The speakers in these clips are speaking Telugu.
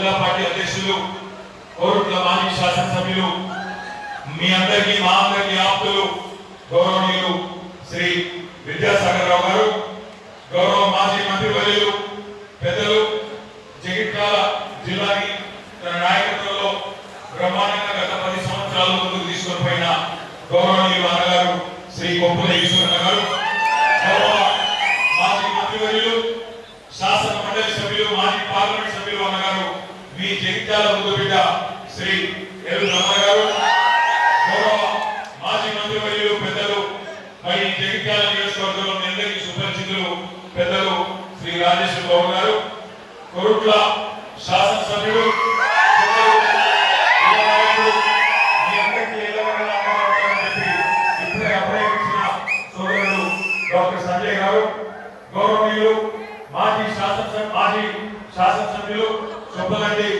జిల్లా పార్టీ అధ్యక్షులు కోరుట్ల మాజీ శాసనసభ్యులు మీ అందరికీ మా అందరికీ ఆప్తులు గౌరవనీయులు శ్రీ విద్యా ఈ జగిత్యాల ముందు బిడ్డ శ్రీ ఎల్ రమణ గారు మాజీ మంత్రి వర్యులు పెద్దలు మరి జగిత్యాల నియోజకవర్గంలో అందరికీ సుపరిచితులు పెద్దలు శ్రీ రాజేశ్వర బాబు గారు కొరుట్ల శాసనసభ్యుడు డాక్టర్ సంజయ్ మాజీ శాసనసభ మాజీ శాసనసభ్యులు సుబ్బగడ్డి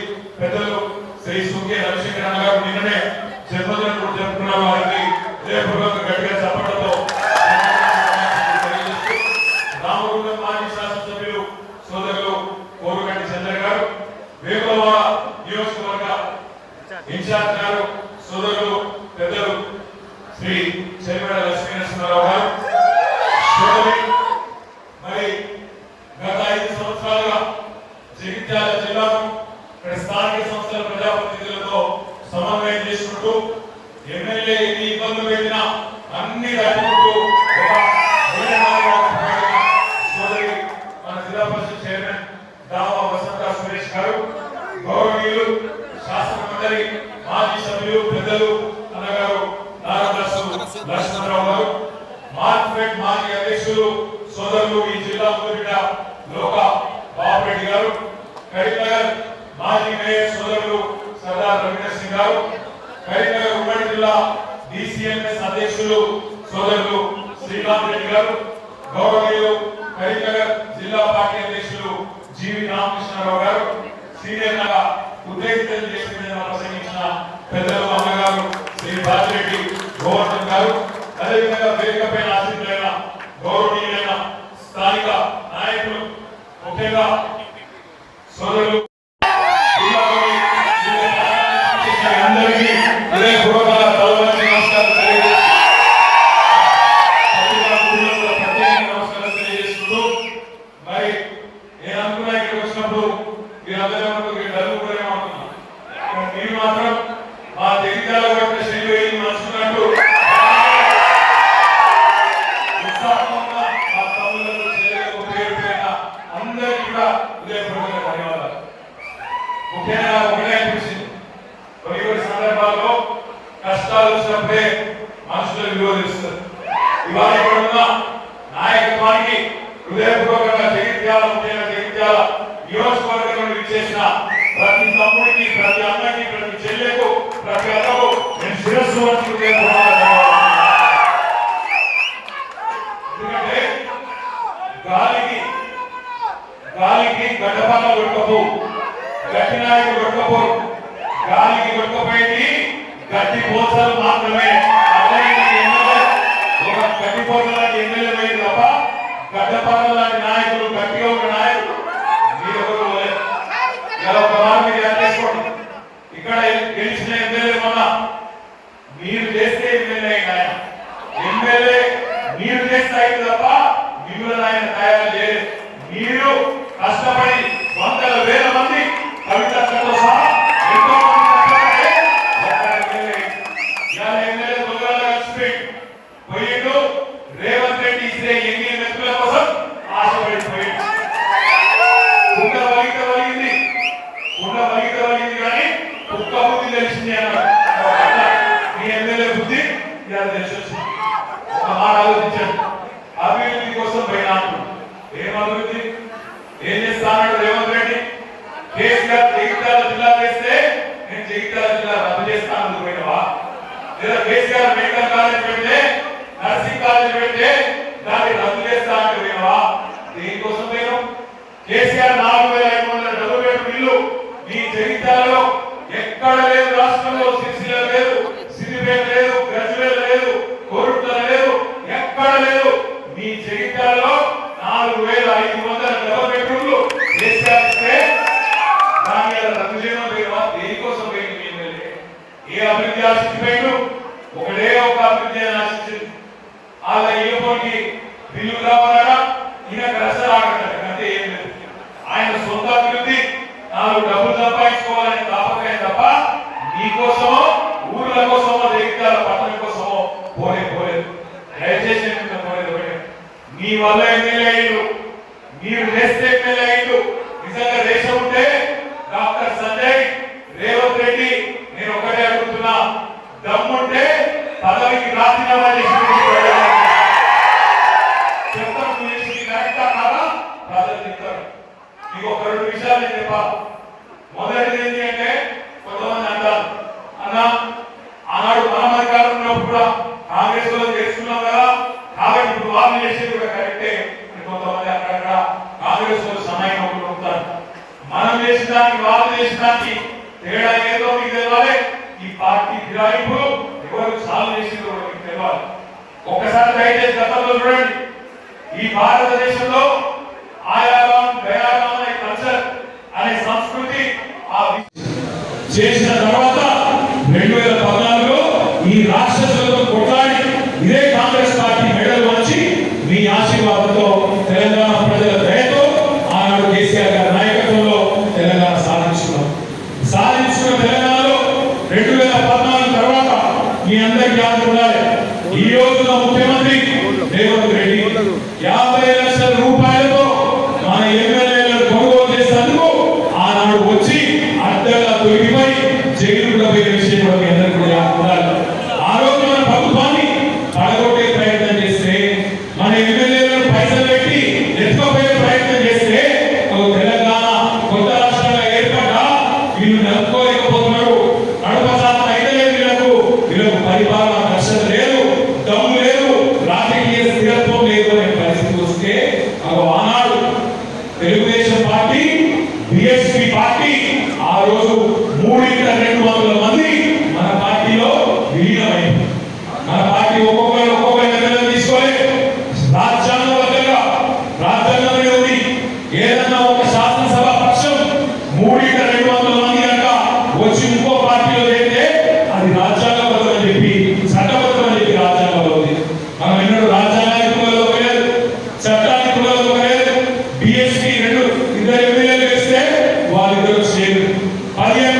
ఇన్ఛార్జ్ గారు సోదరులు పెద్దలు శ్రీ చెమ్మడ లక్ష్మి అధ్యక్షులు సోదరులు శ్రీకాంత్ రెడ్డి గారు గౌరవీయులు కరీంనగర్ జిల్లా పార్టీ అధ్యక్షులు జీవి రామకృష్ణారావు గారు సీనియర్గా ఉద్దేశితం చేసిన ప్రసంగించిన పెద్దలు అన్నగారు శ్రీ బాసిరెడ్డి గోవర్ధన్ గారు అదేవిధంగా వేదికపై ఆశీర్వైన గౌరవనీయులైన స్థానిక నాయకులు ముఖ్యంగా సోదరులు నేను జగిత్యాల జిల్లా రద్దు చేస్తాను అందుకు పెట్టవా లేదా కేసీఆర్ మెడికల్ కాలేజ్ పెట్టే నర్సింగ్ కాలేజ్ పెట్టే దాన్ని రద్దు చేస్తా అంటే దేనికోసం పోయినావు కేసీఆర్ నాలుగు వేల మీ ఈ భారతదేశంలో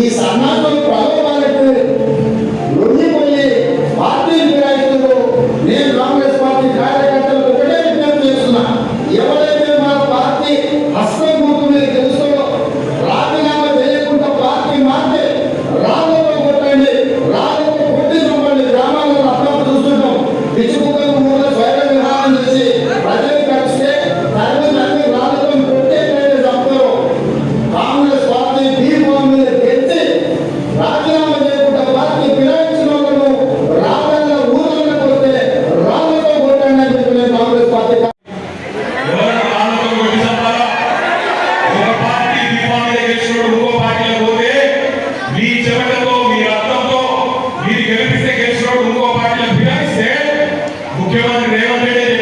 ఈ సన్నాహం ముఖ్యమంత్రి రేవంత్ రెడ్డి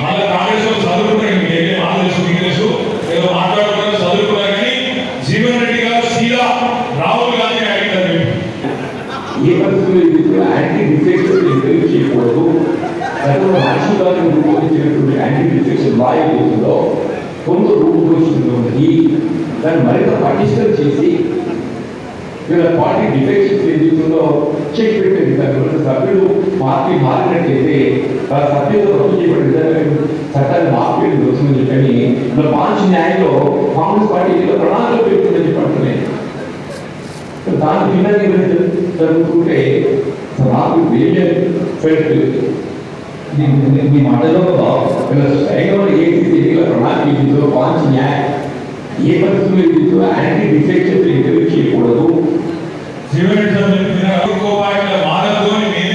వాళ్ళ కాళేశ్వరం చదువుకున్నాడు మీకేం ఆదేశం ఇంగ్లీషు ఏదో మాట్లాడుకున్నారు చదువుకున్నారు కానీ జీవన్ రెడ్డి గారు సీదా రాహుల్ గాంధీ అడిగారు ఈ యాంటీ డిఫెక్షన్ ఎంకరేజ్ చేయకూడదు? గతంలో రాజీవ్ యాంటీ డిఫెక్షన్ లా ఏదైతుందో కొంత రూపొందించుకున్నది దాన్ని మరింత పటిష్టం చేసి వీళ్ళ పార్టీ డిఫెక్షన్స్ ఏదైతుందో చెక్ పెట్టే సంబంధించిన సభ్యులు మార్పి మారినట్లయితే సభ్యులు రద్దు చేయబడిన చట్టాన్ని మార్పిడి వస్తుందని చెప్పని మన పాంచ్ న్యాయంలో కాంగ్రెస్ పార్టీ ప్రణాళిక పెరుగుతుందని చెప్పి అంటున్నాయి. దాని భిన్నంగా జరుగుతుంటే నాకు వేరే మీ మాటలో స్వయంగా ఏసీసీ ప్రణాళిక ఇచ్చిందో పాంచ్ న్యాయ ఏ పరిస్థితులు ఇచ్చిందో యాంటీ డిఫెక్షన్ చేయకూడదు. జీవన మారతోని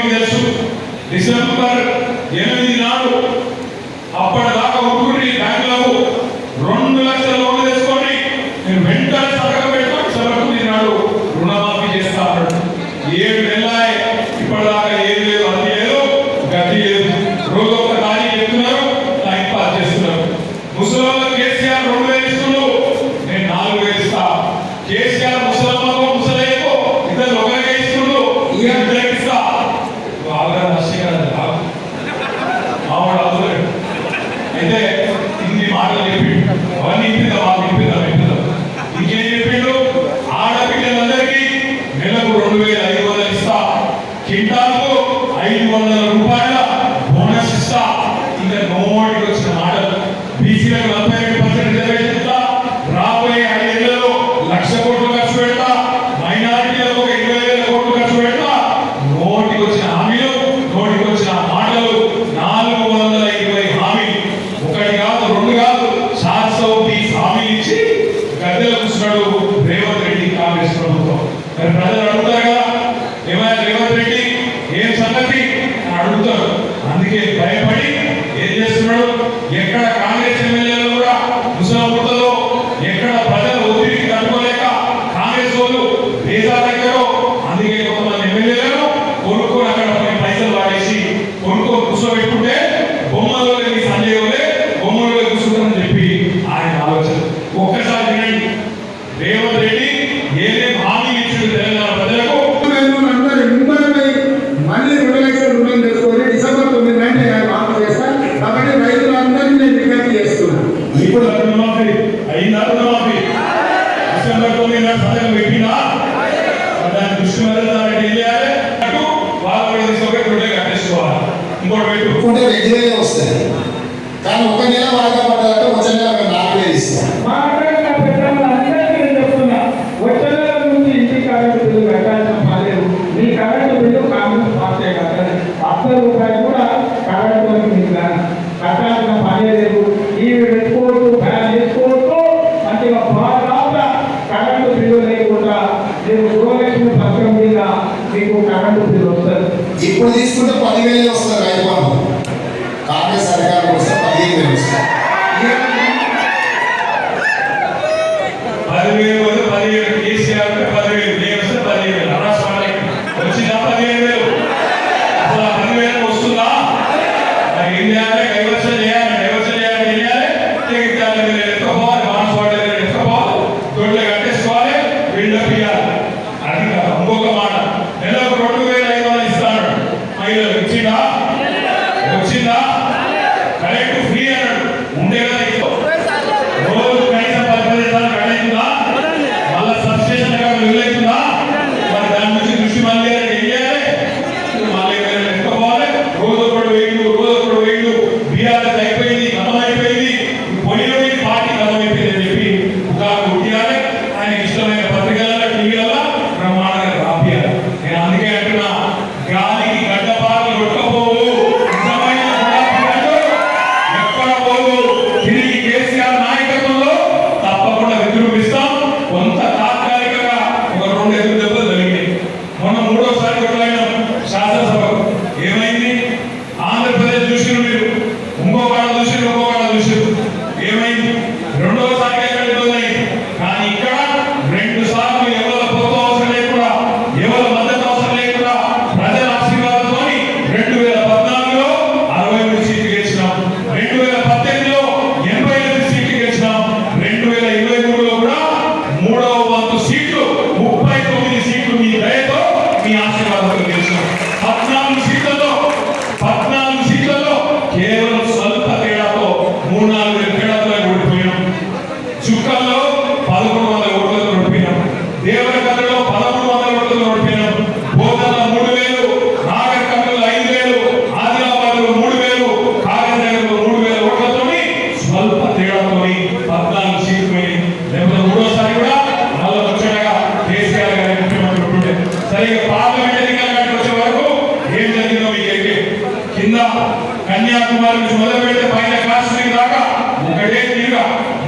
తెలుసు. డిసెంబర్ ఎనిమిది నాడు అప్పటిదాకా ఉంటుంది బ్యాంకులకు ఇప్పుడు తీసుకుంటే పదివేలే వస్తుంది రైతు బంధు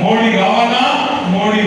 మోడీ కావాలా? మోడీ